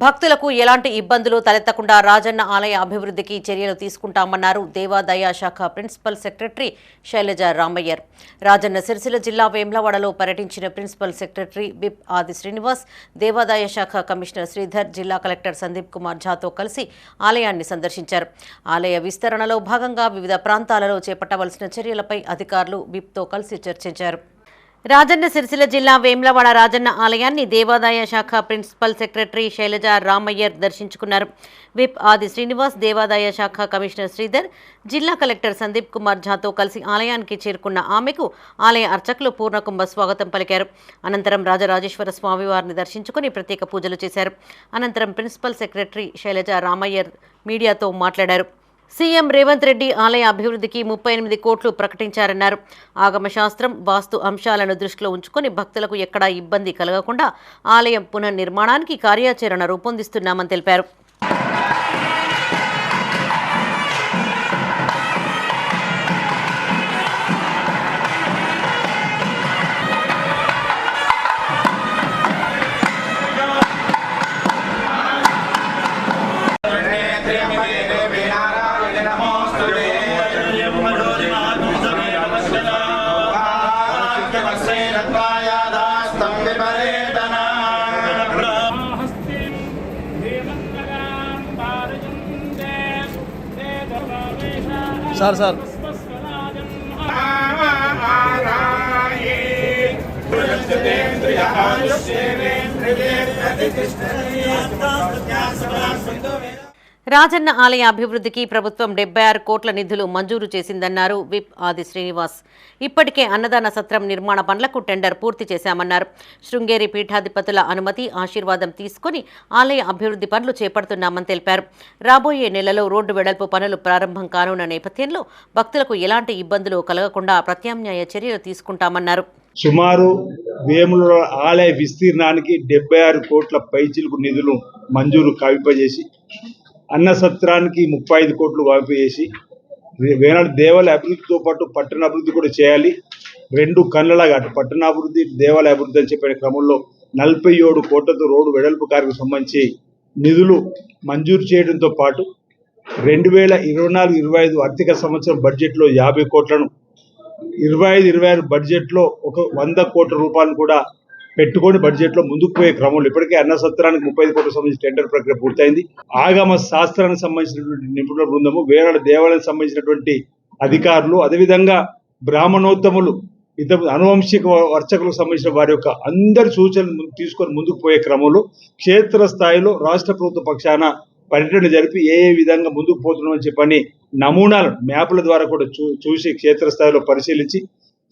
భక్తులకు ఎలాంటి ఇబ్బందులు తలెత్తకుండా రాజన్న ఆలయ అభివృద్ధికి చర్యలు తీసుకుంటామన్నారు దేవాదాయ శాఖ ప్రిన్సిపల్ సెక్రటరీ శైలజ రామయ్యర్. రాజన్న సిరిసిల్ల జిల్లా వేమ్లవాడలో పర్యటించిన ప్రిన్సిపల్ సెక్రటరీ బిప్ ఆది శ్రీనివాస్ దేవాదాయ శాఖ కమిషనర్ శ్రీధర్ జిల్లా కలెక్టర్ సందీప్ కుమార్ ఝాతో కలిసి ఆలయాన్ని సందర్శించారు. ఆలయ విస్తరణలో భాగంగా వివిధ ప్రాంతాలలో చేపట్టవలసిన చర్యలపై అధికారులు బిప్తో కలిసి చర్చించారు. రాజన్న సిరిసిల్ల జిల్లా వేమ్లవాడ రాజన్న ఆలయాన్ని దేవాదాయ శాఖ ప్రిన్సిపల్ సెక్రటరీ శైలజ రామయ్యర్ దర్శించుకున్నారు. విప్ ఆది శ్రీనివాస్ దేవాదాయ శాఖ కమిషనర్ శ్రీధర్ జిల్లా కలెక్టర్ సందీప్ కుమార్ ఝాతో కలిసి ఆలయానికి చేరుకున్న ఆమెకు ఆలయ అర్చకులు పూర్ణకుంభ స్వాగతం పలికారు. అనంతరం రాజరాజేశ్వర స్వామి వారిని దర్శించుకుని ప్రత్యేక పూజలు చేశారు. అనంతరం ప్రిన్సిపల్ సెక్రటరీ శైలజ రామయ్యర్ మీడియాతో మాట్లాడారు. సీఎం రేవంత్ రెడ్డి ఆలయ అభివృద్ధికి ముప్పై ఎనిమిది కోట్లు ప్రకటించారన్నారు. ఆగమశాస్త్రం వాస్తు అంశాలను దృష్టిలో ఉంచుకొని భక్తులకు ఎక్కడా ఇబ్బంది కలగకుండా ఆలయం పునర్నిర్మాణానికి కార్యాచరణ రూపొందిస్తున్నామని తెలిపారు. Sir sir. రాజన్న ఆలయ అభివృద్ధికి ప్రభుత్వం డెబ్బై ఆరు కోట్ల నిధులు మంజూరు చేసిందన్నారు విప్ ఆది శ్రీనివాస్. ఇప్పటికే అన్నదాన సత్రం నిర్మాణ పనులకు టెండర్ పూర్తి చేశామన్నారు. శృంగేరి పీఠాధిపతుల అనుమతి ఆశీర్వాదం తీసుకుని ఆలయ అభివృద్ధి పనులు చేపడుతున్నామని తెలిపారు. రాబోయే నెలలో రోడ్డు వెడల్పు పనులు ప్రారంభం కానున్న నేపథ్యంలో భక్తులకు ఎలాంటి ఇబ్బందులు కలగకుండా ప్రత్యామ్నాయ చర్యలు తీసుకుంటామన్నారు. సుమారు వేముల ఆలయ విస్తీర్ణానికి డెబ్బై ఆరు కోట్ల పైచిలకు నిధులు మంజూరు కవింపజేసి అన్న సత్రానికి ముప్పై ఐదు కోట్లు కవింపజేసి వేనాడు దేవాలయ అభివృద్ధితో పాటు పట్టణ అభివృద్ధి కూడా చేయాలి. రెండు కళ్ళలాగా అటు పట్టణాభివృద్ధి దేవాలయ అభివృద్ధి అని చెప్పిన క్రమంలో నలభై ఏడు కోట్లతో రోడ్డు వెడల్పు కార్యకు సంబంధించి నిధులు మంజూరు చేయడంతో పాటు రెండు వేల ఇరవై నాలుగు ఇరవై ఐదు ఆర్థిక సంవత్సరం బడ్జెట్లో యాభై కోట్లను ఇరవై ఐదు ఇరవై ఆరు బడ్జెట్లో ఒక వంద కోట్ల రూపాయలు కూడా పెట్టుకొని బడ్జెట్లో ముందుకు పోయే క్రమంలో ఇప్పటికే అన్న సత్రానికి ముప్పై ఐదు కోట్లకు సంబంధించిన టెండర్ ప్రక్రియ పూర్తయింది. ఆగమ శాస్త్రానికి సంబంధించినటువంటి నిపుణుల బృందము వేరే దేవాలయానికి సంబంధించినటువంటి అధికారులు అదేవిధంగా బ్రాహ్మణోత్తములు ఇద్దరు అనువంశిక వర్చకులకు సంబంధించిన వారి యొక్క అందరి సూచనలు తీసుకొని ముందుకు పోయే క్రమంలో క్షేత్ర స్థాయిలో రాష్ట్ర ప్రభుత్వ పక్షాన పర్యటన జరిపి ఏ ఏ విధంగా ముందుకు పోతున్నామని చెప్పని నమూనాలు మ్యాప్ల ద్వారా కూడా చూ చూసి క్షేత్రస్థాయిలో పరిశీలించి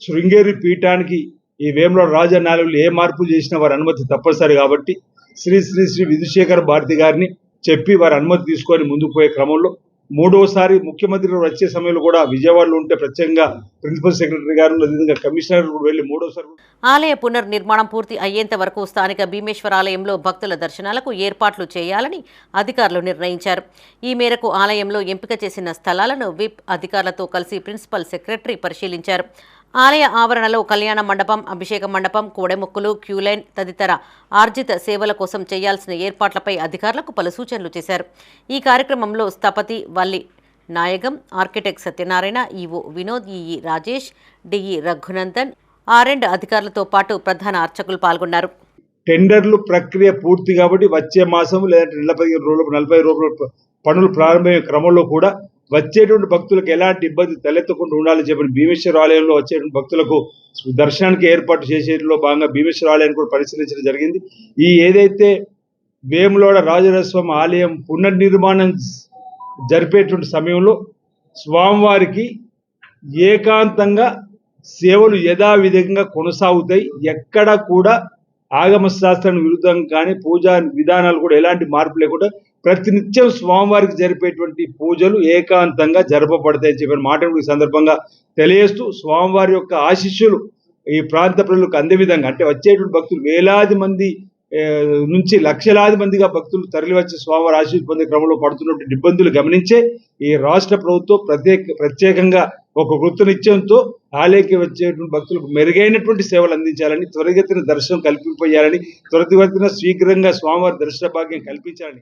శృంగేరి పీఠానికి ఈ వేముల రాజనాలుగులు ఏ మార్పులు చేసినా వారి అనుమతి తప్పనిసరి కాబట్టి శ్రీ శ్రీ శ్రీ విధుశేఖర్ భారతి గారిని చెప్పి వారి అనుమతి తీసుకొని ముందుకు పోయే క్రమంలో మూడోసారి ముఖ్యమంత్రి గారు వచ్చే సమయంలో కూడా విజయవాడలో ఉంటే ప్రత్యేకంగా ప్రిన్సిపల్ సెక్రటరీ గారు అదేవిధంగా కమిషనర్ కూడా వెళ్ళి మూడోసారి ఆలయ పునర్నిర్మాణం పూర్తి అయ్యేంత వరకు స్థానిక భీమేశ్వర ఆలయంలో భక్తుల దర్శనాలకు ఏర్పాట్లు చేయాలని అధికారులు నిర్ణయించారు. ఈ మేరకు ఆలయంలో ఎంపిక చేసిన స్థలాలను విప్ అధికారులతో కలిసి ప్రిన్సిపల్ సెక్రటరీ పరిశీలించారు. ఆలయ ఆవరణలో కళ్యాణ మండపం అభిషేక మండపం కోడెముక్కులు క్యూలైన్ తదితర ఆర్జిత సేవల కోసం చేయాల్సిన ఏర్పాట్లపై అధికారులకు పలు సూచనలు చేశారు. ఈ కార్యక్రమంలో స్థపతి Valli Nayagam architect Satyanarayana EO Vinod EE Rajesh DE Raghunandan R and అధికారులతో పాటు ప్రధాన అర్చకులు పాల్గొన్నారు. టెండర్లు ప్రక్రియ పూర్తి కాబట్టి వచ్చే మాసం లేదంటే నలభై రోజులు నలభై రోజులు పనులు ప్రారంభమయ్యే క్రమంలో కూడా వచ్చేటువంటి భక్తులకు ఎలాంటి ఇబ్బంది తలెత్తకుండా ఉండాలని చెప్పిన భీమేశ్వర ఆలయంలో వచ్చేటువంటి భక్తులకు దర్శనానికి ఏర్పాటు చేసేలో భాగంగా భీమేశ్వర ఆలయాన్ని కూడా పరిశీలించడం జరిగింది. ఈ ఏదైతే వేములోడ రాజరాజస్వామి ఆలయం పునర్నిర్మాణం జరిపేటువంటి సమయంలో స్వామివారికి ఏకాంతంగా సేవలు యథావిధంగా కొనసాగుతాయి. ఎక్కడ కూడా ఆగమ శాస్త్రానికి విరుద్ధంగా కానీ పూజా విధానాలు కూడా ఎలాంటి మార్పు లేకుండా ప్రతినిత్యం స్వామివారికి జరిపేటువంటి పూజలు ఏకాంతంగా జరపబడతాయని చెప్పిన మాటను ఈ సందర్భంగా తెలియజేస్తూ స్వామివారి యొక్క ఆశీస్సులు ఈ ప్రాంత ప్రజలకు అందే విధంగా అంటే వచ్చేటువంటి భక్తులు వేలాది మంది నుంచి లక్షలాది మందిగా భక్తులు తరలివచ్చి స్వామివారి ఆశీస్సు పొందే క్రమంలో పడుతున్నటువంటి ఇబ్బందులు గమనించే ఈ రాష్ట్ర ప్రభుత్వం ప్రత్యేక ప్రత్యేకంగా ఒక కృత నిత్యంతో ఆలయకి వచ్చేటువంటి భక్తులకు మెరుగైనటువంటి సేవలు అందించాలని త్వరగతిన దర్శనం కల్పింపజేయాలని త్వరితగతిన శీఘ్రంగా స్వామివారి దర్శన భాగ్యం కల్పించాలని